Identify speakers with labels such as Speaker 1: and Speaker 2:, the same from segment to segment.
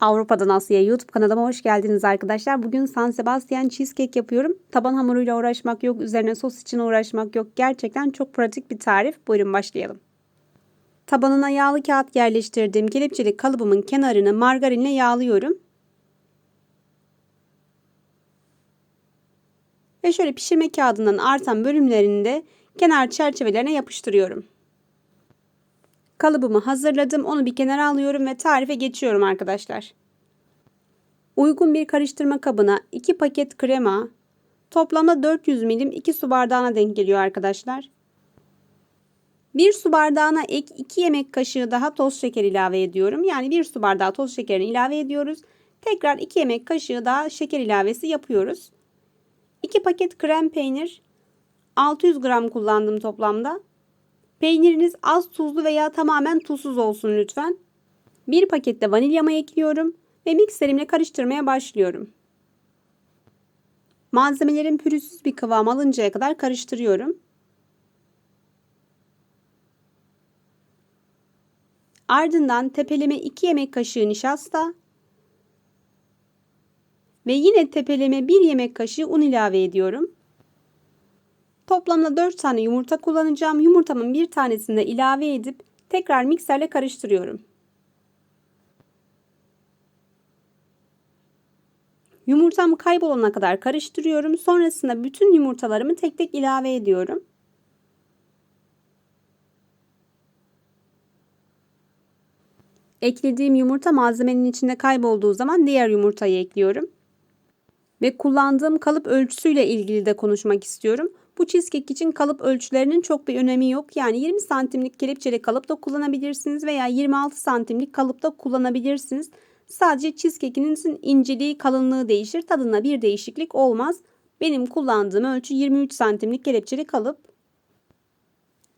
Speaker 1: Avrupa'dan Asya'ya YouTube kanalıma hoş geldiniz arkadaşlar. Bugün San Sebastian cheesecake yapıyorum. Taban hamuruyla uğraşmak yok, üzerine sos için uğraşmak yok. Gerçekten çok pratik bir tarif. Buyurun başlayalım. Tabanına yağlı kağıt yerleştirdiğim kelepçeli kalıbımın kenarını margarinle yağlıyorum. Ve şöyle pişirme kağıdından artan bölümlerini de kenar çerçevelerine yapıştırıyorum. Kalıbımı hazırladım. Onu bir kenara alıyorum ve tarife geçiyorum arkadaşlar. Uygun bir karıştırma kabına 2 paket krema, toplamda 400 milim 2 su bardağına denk geliyor arkadaşlar. 1 su bardağına ek 2 yemek kaşığı daha toz şeker ilave ediyorum. Yani 1 su bardağı toz şekerini ilave ediyoruz. Tekrar 2 yemek kaşığı daha şeker ilavesi yapıyoruz. 2 paket krem peynir, 600 gram kullandım toplamda. Peyniriniz az tuzlu veya tamamen tuzsuz olsun lütfen. Bir pakette vanilyamı ekliyorum ve mikserimle karıştırmaya başlıyorum. Malzemelerin pürüzsüz bir kıvam alıncaya kadar karıştırıyorum. Ardından tepeleme 2 yemek kaşığı nişasta ve yine tepeleme 1 yemek kaşığı un ilave ediyorum. Toplamda 4 tane yumurta kullanacağım. Yumurtamın bir tanesini de ilave edip tekrar mikserle karıştırıyorum. Yumurtam kaybolana kadar karıştırıyorum. Sonrasında bütün yumurtalarımı tek tek ilave ediyorum. Eklediğim yumurta malzemenin içinde kaybolduğu zaman diğer yumurtayı ekliyorum. Ve kullandığım kalıp ölçüsüyle ilgili de konuşmak istiyorum. Bu cheesecake için kalıp ölçülerinin çok bir önemi yok. Yani 20 santimlik kelepçeli kalıp da kullanabilirsiniz veya 26 santimlik kalıp da kullanabilirsiniz. Sadece cheesecake'inizin inceliği, kalınlığı değişir. Tadında bir değişiklik olmaz. Benim kullandığım ölçü 23 santimlik kelepçeli kalıp.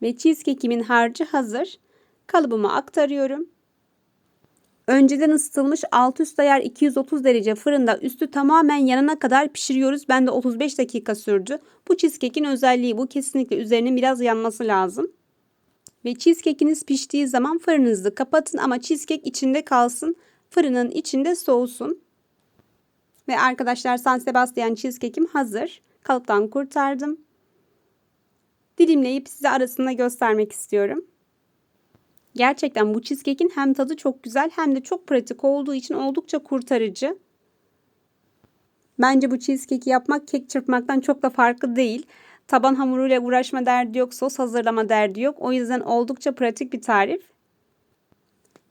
Speaker 1: Ve cheesecake'imin harcı hazır. Kalıbıma aktarıyorum. Önceden ısıtılmış alt üst ayar 230 derece fırında üstü tamamen yanana kadar pişiriyoruz. Ben de 35 dakika sürdü. Bu cheesecake'in özelliği bu. Kesinlikle üzerinin biraz yanması lazım. Ve cheesecake'iniz piştiği zaman fırınınızı kapatın ama cheesecake içinde kalsın. Fırının içinde soğusun. Ve arkadaşlar San Sebastian cheesecake'im hazır. Kalıptan kurtardım. Dilimleyip size arasında göstermek istiyorum. Gerçekten bu cheesecake'in hem tadı çok güzel hem de çok pratik olduğu için oldukça kurtarıcı. Bence bu cheesecake'i yapmak kek çırpmaktan çok da farklı değil. Taban hamuruyla uğraşma derdi yok, sos hazırlama derdi yok. O yüzden oldukça pratik bir tarif.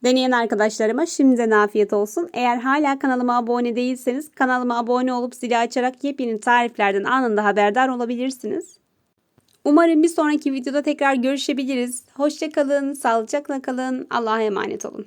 Speaker 1: Deneyen arkadaşlarıma şimdiden afiyet olsun. Eğer hala kanalıma abone değilseniz kanalıma abone olup zili açarak yepyeni tariflerden anında haberdar olabilirsiniz. Umarım bir sonraki videoda tekrar görüşebiliriz. Hoşçakalın, sağlıcakla kalın, Allah'a emanet olun.